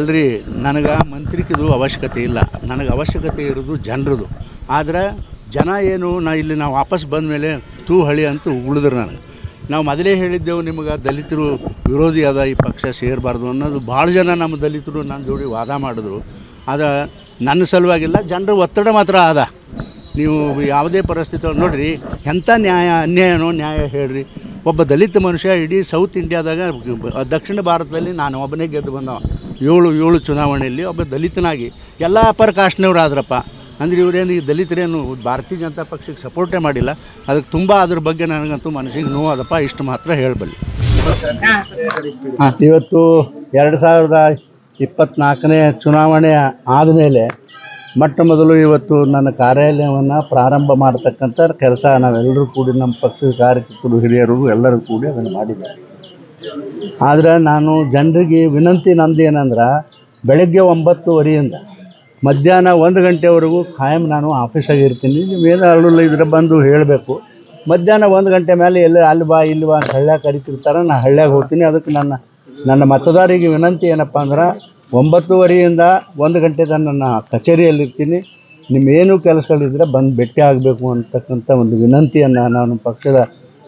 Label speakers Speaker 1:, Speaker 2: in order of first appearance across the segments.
Speaker 1: ಅಲ್ರಿ, ನನಗೆ ಮಂತ್ರಿಕದು ಅವಶ್ಯಕತೆ ಇಲ್ಲ. ನನಗೆ ಅವಶ್ಯಕತೆ ಇರೋದು ಜನರದು. ಆದ್ರೆ ಜನ ಏನು, ನಾ ಇಲ್ಲಿ ನಾವು ವಾಪಸ್ ಬಂದ ಮೇಲೆ ತೂ ಹಳಿ ಅಂತ ಉಳಿದ್ರು ನನಗೆ. ನಾವು ಮೊದಲೇ ಹೇಳಿದ್ದೆವು ನಿಮಗೆ ದಲಿತರು ವಿರೋಧಿ ಅದ, ಈ ಪಕ್ಷ ಸೇರಬಾರ್ದು ಅನ್ನೋದು. ಭಾಳ ಜನ ನಮ್ಮ ದಲಿತರು ನನ್ನ ಜೋಡಿ ವಾದ ಮಾಡಿದ್ರು. ಆದ್ರೆ ನನ್ನ ಸಲುವಾಗಿಲ್ಲ, ಜನರ ಒತ್ತಡ ಮಾತ್ರ ಅದ. ನೀವು ಯಾವುದೇ ಪರಿಸ್ಥಿತಿ ನೋಡಿರಿ ಎಂಥ ನ್ಯಾಯ, ಅನ್ಯಾಯನೋ ನ್ಯಾಯ ಹೇಳ್ರಿ. ಒಬ್ಬ ದಲಿತ ಮನುಷ್ಯ ಇಡೀ ಸೌತ್ ಇಂಡಿಯಾದಾಗ ದಕ್ಷಿಣ ಭಾರತದಲ್ಲಿ ನಾನು ಒಬ್ಬನೇ ಗೆದ್ದು ಬಂದವ. ಏಳು ಏಳು ಚುನಾವಣೆಯಲ್ಲಿ ಒಬ್ಬ ದಲಿತನಾಗಿ ಎಲ್ಲ ಅಪರ ಕಾಸ್ಟ್ನವ್ರು ಆದ್ರಪ್ಪ. ಅಂದ್ರೆ ಇವರೇನು ಈ ದಲಿತರೇನು ಭಾರತೀಯ ಜನತಾ ಪಕ್ಷಕ್ಕೆ ಸಪೋರ್ಟೇ ಮಾಡಿಲ್ಲ. ಅದಕ್ಕೆ ತುಂಬ ಅದ್ರ ಬಗ್ಗೆ ನನಗಂತೂ ಮನಸ್ಸಿಗೆ ಅದಪ್ಪ ಇಷ್ಟು ಮಾತ್ರ ಹೇಳಬಲ್ಲಿ. ಇವತ್ತು ಎರಡು ಸಾವಿರದ ಇಪ್ಪತ್ತ್ನಾಲ್ಕನೇ ಚುನಾವಣೆ ಆದಮೇಲೆ ಮೊಟ್ಟ ಮೊದಲು ಇವತ್ತು ನನ್ನ ಕಾರ್ಯಾಲಯವನ್ನು ಪ್ರಾರಂಭ ಮಾಡತಕ್ಕಂಥ ಕೆಲಸ ನಾವೆಲ್ಲರೂ ಕೂಡಿ ನಮ್ಮ ಪಕ್ಷದ ಕಾರ್ಯಕರ್ತರು ಹಿರಿಯರು ಎಲ್ಲರೂ ಕೂಡಿ ಅದನ್ನು ಮಾಡಿದ್ದೇವೆ. ಆದರೆ ನಾನು ಜನರಿಗೆ ವಿನಂತಿ ನಂದು ಏನಂದ್ರೆ, ಬೆಳಗ್ಗೆ ಒಂಬತ್ತುವರೆಯಿಂದ ಮಧ್ಯಾಹ್ನ ಒಂದು ಗಂಟೆವರೆಗೂ ಖಾಯಂ ನಾನು ಆಫೀಸಾಗಿ ಇರ್ತೀನಿ. ನೀವೇನು ಅರಳಿಲ್ಲ ಇದ್ರೆ ಬಂದು ಹೇಳಬೇಕು. ಮಧ್ಯಾಹ್ನ ಒಂದು ಗಂಟೆ ಮೇಲೆ ಎಲ್ಲ ಅಲ್ಲಿ ಬಾ, ಇಲ್ಲಿ ಬಾ ಅಂತ ಹಳ್ಳ್ಯಾಗ ಕರಿತಿರ್ತಾರೆ ನಾನು ಹಳ್ಳ್ಯಾಗ ಹೋಗ್ತೀನಿ. ಅದಕ್ಕೆ ನನ್ನ ನನ್ನ ಮತದಾರರಿಗೆ ವಿನಂತಿ ಏನಪ್ಪ ಅಂದ್ರೆ, ಒಂಬತ್ತುವರೆಯಿಂದ ಒಂದು ಗಂಟೆ ತನಕ ನನ್ನ ಕಚೇರಿಯಲ್ಲಿರ್ತೀನಿ ನಿಮ್ಮೇನು ಕೆಲಸಗಳಿದ್ರೆ ಬಂದು ಭೇಟಿ ಆಗಬೇಕು ಅಂತಕ್ಕಂಥ ಒಂದು ವಿನಂತಿಯನ್ನು ನಾನು ಪಕ್ಷದ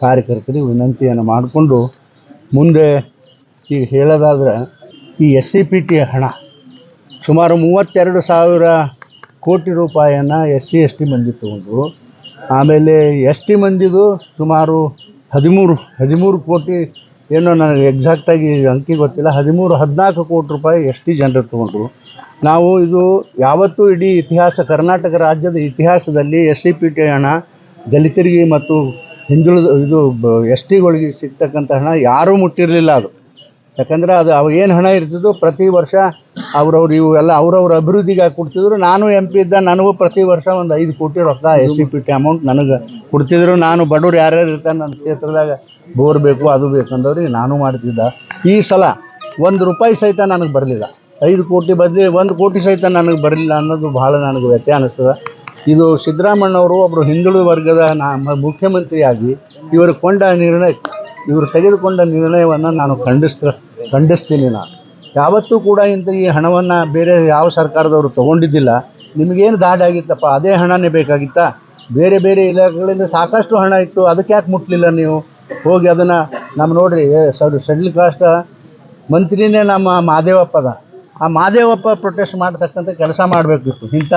Speaker 1: ಕಾರ್ಯಕರ್ತರಿಗೆ ವಿನಂತಿಯನ್ನು ಮಾಡಿಕೊಂಡು ಮುಂದೆ ಈಗ ಹೇಳೋದಾದರೆ ಈ ಎಸ್ ಸಿ ಪಿ ಟಿ ಹಣ, ಸುಮಾರು ಮೂವತ್ತೆರಡು ಸಾವಿರ ಕೋಟಿ ರೂಪಾಯಿಯನ್ನು ಎಸ್ ಸಿ ಎಸ್ ಟಿ ಮಂದಿ ತೊಗೊಂಡ್ರು. ಆಮೇಲೆ ಎಸ್ ಟಿ ಮಂದಿದು ಸುಮಾರು ಹದಿಮೂರು ಹದಿಮೂರು ಕೋಟಿ ಏನೋ ನನಗೆ ಎಕ್ಸಾಕ್ಟಾಗಿ ಅಂಕಿ ಗೊತ್ತಿಲ್ಲ, ಹದಿಮೂರು, ಹದಿನಾಲ್ಕು ಕೋಟಿ ರೂಪಾಯಿ ಎಸ್ ಟಿ ಜನರು ತೊಗೊಂಡ್ರು. ನಾವು ಇದು ಯಾವತ್ತೂ ಇಡೀ ಇತಿಹಾಸ, ಕರ್ನಾಟಕ ರಾಜ್ಯದ ಇತಿಹಾಸದಲ್ಲಿ ಎಸ್ ಸಿ ಪಿ ಟಿ ಹಣ ದಲಿತರಿಗೆ ಮತ್ತು ಹಿಂದುಳಿದ ಇದು ಎಸ್ ಟಿಗಳಿಗೆ ಸಿಗ್ತಕ್ಕಂಥ ಹಣ ಯಾರೂ ಮುಟ್ಟಿರಲಿಲ್ಲ ಅದು. ಯಾಕಂದ್ರೆ ಅದು ಏನು ಹಣ ಇರ್ತಿದ್ದು ಪ್ರತಿ ವರ್ಷ ಅವ್ರವ್ರು ಇವೆಲ್ಲ ಅವ್ರವ್ರ ಅಭಿವೃದ್ಧಿಗೆ ಕೊಡ್ತಿದ್ರು. ನಾನು ಎಂ ಪಿ ಇದ್ದ ನನಗೂ ಪ್ರತಿ ವರ್ಷ ಒಂದು ಐದು ಕೋಟಿ ರೊಕ್ಕ S C P T amount ನನಗೆ ಕೊಡ್ತಿದ್ರು. ನಾನು ಬಡವ್ರು ಯಾರ್ಯಾರು ಇರ್ತಾರೆ ನನ್ನ ಕ್ಷೇತ್ರದಾಗ ಬೋರ್ ಬೇಕು, ಅದು ಬೇಕಂದವ್ರಿಗೆ ನಾನು ಮಾಡ್ತಿದ್ದ. ಈ ಸಲ ಒಂದು ರೂಪಾಯಿ ಸಹಿತ ನನಗೆ ಬರಲಿಲ್ಲ. ಐದು ಕೋಟಿ ಬದಲಿ ಒಂದು ಕೋಟಿ ಸಹಿತ ನನಗೆ ಬರಲಿಲ್ಲ ಅನ್ನೋದು ಭಾಳ ನನಗೆ ವ್ಯತ್ಯ ಅನ್ನಿಸ್ತದೆ ಇದು ಸಿದ್ದರಾಮಣ್ಣವರು ಒಬ್ಬರು ಹಿಂದುಳಿದ ವರ್ಗದ ನಾ ಮುಖ್ಯಮಂತ್ರಿಯಾಗಿ ಇವರು ಕೊಂಡ ನಿರ್ಣಯ, ಇವರು ತೆಗೆದುಕೊಂಡ ನಿರ್ಣಯವನ್ನು ನಾನು ಖಂಡಿಸ್ತ, ಖಂಡಿಸ್ತೀನಿ ನಾನು. ಯಾವತ್ತೂ ಕೂಡ ಇಂಥ ಈ ಹಣವನ್ನು ಬೇರೆ ಯಾವ ಸರ್ಕಾರದವರು ತೊಗೊಂಡಿದ್ದಿಲ್ಲ. ನಿಮಗೇನು ಆಗಿತ್ತಪ್ಪ ಅದೇ ಹಣನೇ ಬೇಕಾಗಿತ್ತಾ? ಬೇರೆ ಬೇರೆ ಇಲಾಖೆಗಳಿಂದ ಸಾಕಷ್ಟು ಹಣ ಇತ್ತು. ಅದಕ್ಕೆ ಯಾಕೆ ಮುಟ್ಲಿಲ್ಲ ನೀವು? ಹೋಗಿ ಅದನ್ನು ನಮ್ಮ ನೋಡ್ರಿ ಸರ್ ಶೆಡ್ಯೂಲ್ ಕಾಸ್ಟ ಮಂತ್ರಿನೇ ನಮ್ಮ ಮಾದೇವಪ್ಪ ಅದ ಆ ಮಾದೇವಪ್ಪ ಪ್ರೊಟೆಸ್ಟ್ ಮಾಡ್ತಕ್ಕಂಥ ಕೆಲಸ ಮಾಡಬೇಕಿತ್ತು. ಇಂಥ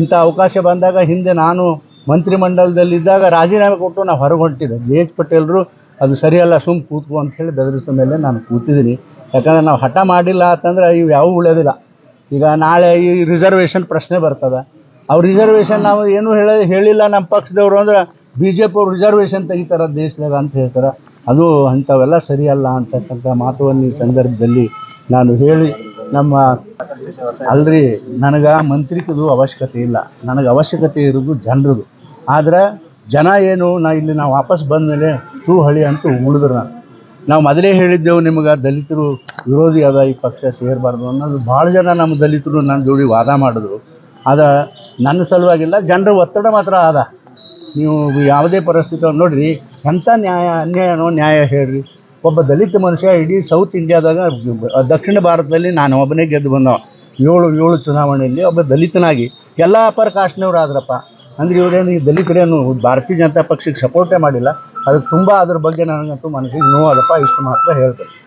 Speaker 1: ಇಂಥ ಅವಕಾಶ ಬಂದಾಗ ಹಿಂದೆ ನಾನು ಮಂತ್ರಿಮಂಡಲದಲ್ಲಿದ್ದಾಗ ರಾಜೀನಾಮೆ ಕೊಟ್ಟು ನಾವು ಹೊರಗೆ ಹೊಂಟಿದ್ದೆ ಜೆ ಎಚ್ ಪಟೇಲ್ರು, ಅದು ಸರಿಯಲ್ಲ, ಸುಮ್ ಕೂತ್ಕೊ ಅಂತೇಳಿ ಬೆದರಿಸಿದ ಮೇಲೆ ನಾನು ಕೂತಿದ್ದೀನಿ. ಯಾಕಂದ್ರೆ ನಾವು ಹಠ ಮಾಡಿಲ್ಲ ಅಂತಂದ್ರೆ ಇವು ಯಾವ ಉಳಿಯೋದಿಲ್ಲ. ಈಗ ನಾಳೆ ಈ ರಿಸರ್ವೇಷನ್ ಪ್ರಶ್ನೆ ಬರ್ತದೆ. ಅವ್ರು ರಿಸರ್ವೇಷನ್ ನಾವು ಏನೂ ಹೇಳ, ಹೇಳಿಲ್ಲ ನಮ್ಮ ಪಕ್ಷದವರು ಅಂದ್ರೆ ಬಿ ಜೆ ಪಿ ಅವ್ರು ರಿಸರ್ವೇಷನ್ ತೆಗಿತಾರೆ ದೇಶದಾಗ ಅಂತ ಹೇಳ್ತಾರೆ. ಅದು ಅಂಥವೆಲ್ಲ ಸರಿಯಲ್ಲ ಅಂತಕ್ಕಂಥ ಮಾತುವನ್ನು ಈ ಸಂದರ್ಭದಲ್ಲಿ ನಾನು ಹೇಳಿ ನಮ್ಮ ಅಲ್ರಿ, ನನಗೆ ಮಂತ್ರಿಕದು ಅವಶ್ಯಕತೆ ಇಲ್ಲ. ನನಗೆ ಅವಶ್ಯಕತೆ ಇರೋದು ಜನರದು. ಆದ್ರೆ ಜನ ಏನು, ನಾ ಇಲ್ಲಿ ನಾವು ವಾಪಸ್ ಬಂದ ಮೇಲೆ ತೂ ಹಳಿ ಅಂತ ಉಳಿದ್ರು ನಾನು. ನಾವು ಮೊದಲೇ ಹೇಳಿದ್ದೆವು ನಿಮಗೆ ದಲಿತರು ವಿರೋಧಿ ಅದ, ಈ ಪಕ್ಷ ಸೇರಬಾರ್ದು ಅನ್ನೋದು. ಭಾಳ ಜನ ನಮ್ಮ ದಲಿತರು ನನ್ನ ಜೋಡಿ ವಾದ ಮಾಡಿದ್ರು. ಅದು ನನ್ನ ಸಲುವಾಗಿಲ್ಲ, ಜನರ ಒತ್ತಡ ಮಾತ್ರ ಅದ ನೀವು ಯಾವುದೇ ಪರಿಸ್ಥಿತಿ, ನೋಡ್ರಿ ಎಂಥ ನ್ಯಾಯ, ಅನ್ಯಾಯನೋ ನ್ಯಾಯ ಹೇಳ್ರಿ. ಒಬ್ಬ ದಲಿತ ಮನುಷ್ಯ ಇಡೀ ಸೌತ್ ಇಂಡಿಯಾದಾಗ ದಕ್ಷಿಣ ಭಾರತದಲ್ಲಿ ನಾನು ಒಬ್ಬನೇ ಗೆದ್ದು ಬಂದವ. ಏಳು ಏಳು ಚುನಾವಣೆಯಲ್ಲಿ ಒಬ್ಬ ದಲಿತನಾಗಿ. ಎಲ್ಲ ಅಪರ ಕಾಸ್ಟ್ನವ್ರು ಆದ್ರಪ್ಪ. ಅಂದ್ರೆ ಇವರೇನು ಈ ದಲಿತರೇನು, ಭಾರತೀಯ ಜನತಾ ಪಕ್ಷಕ್ಕೆ ಸಪೋರ್ಟೇ ಮಾಡಿಲ್ಲ. ಅದಕ್ಕೆ ತುಂಬ ಅದ್ರ ಬಗ್ಗೆ ನನಗಂತೂ ಮನಸ್ಸಿಗೆ ನೋವಾದಪ್ಪ ಇಷ್ಟು ಮಾತ್ರ ಹೇಳ್ತೇನೆ.